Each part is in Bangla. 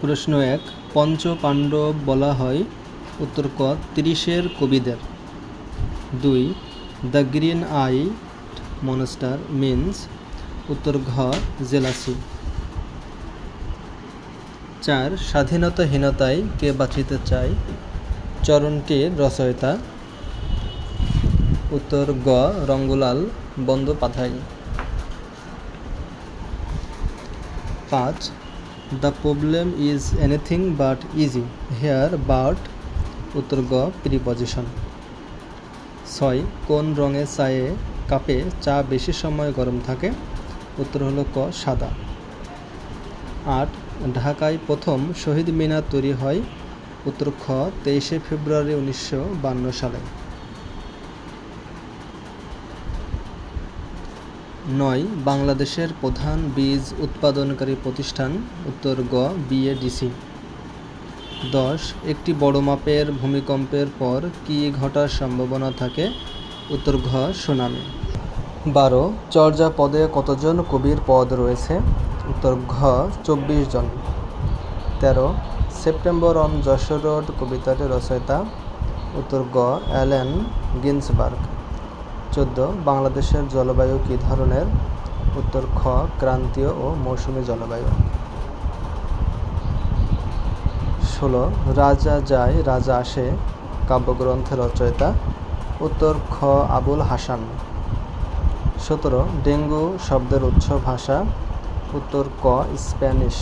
প্রশ্ন এক পঞ্চ পাণ্ডব বলা হয় উত্তর ক, তিরিশের কবিদের। দুই, the green eye monster means, উত্তর ঘ, জেলাসি। চার, স্বাধীনতাহীনতায় কে বাঁচিতে চায়? চরণকে রচয়িতা? উত্তর গ, রঙ্গলাল বন্দ্যোপাধ্যায়। পাঁচ the problem is anything but easy here but উত্তর গ প্রিপজিশন ছয়, কোন রঙের চায়ে কাপে চা বেশি সময় গরম থাকে? উত্তর হলো ক, সাদা। আট, ঢাকায় প্রথম শহীদ মিনার তৈরি হয় উত্তর খ, তেইশে ফেব্রুয়ারি উনিশশো সালে। নয়, বাংলাদেশের প্রধান বীজ উৎপাদনকারী প্রতিষ্ঠান, উত্তর গ বিএডিসি দশ, একটি বড় মাপের ভূমিকম্পের পর কী ঘটার সম্ভাবনা থাকে? উত্তর ঘ সুনামি। বারো, চর্যা পদে কতজন কবির পদ রয়েছে? উত্তর ঘ চব্বিশ জন। তেরো, সেপ্টেম্বর অন যশোর রোড কবিতাটি রচয়িতা। উত্তর গ অ্যালেন গিন্সবার্গ। চোদ্দ, বাংলাদেশের জলবায়ু কী ধরনের? উত্তর, খ, ক্রান্তীয় ও মৌসুমী জলবায়ু। ষোলো, রাজা যায়, রাজা আসে, কাব্যগ্রন্থের রচয়িতা। উত্তর, খ, আবুল হাসান। সতেরো, ডেঙ্গু শব্দের উৎস ভাষা। উত্তর, ক, স্প্যানিশ।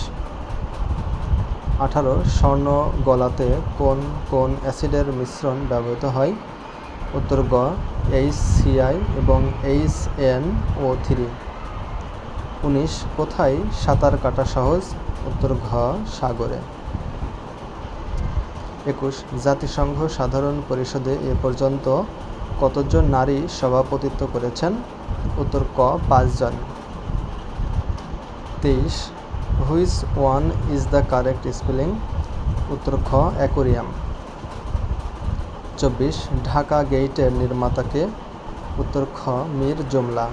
আঠারো, স্বর্ণ গলাতে কোন কোন অ্যাসিডের মিশ্রণ ব্যবহৃত হয়? উত্তর গ এইচ সিআই এবং এইচ এন ও থ্রি উনিশ, কোথায় সাঁতার কাটা সহজ? উত্তর ঘ, সাগরে। একুশ, জাতিসংঘ সাধারণ পরিষদে এ পর্যন্ত কতজন নারী সভাপতিত্ব করেছেন? উত্তর ক পাঁচজন তেইশ, which one is the correct spelling? উত্তর খ, অ্যাকোরিয়াম। চব্বিশ ঢাকা গেইটের নির্মাতাকে উত্তর খ মীর জুমলা।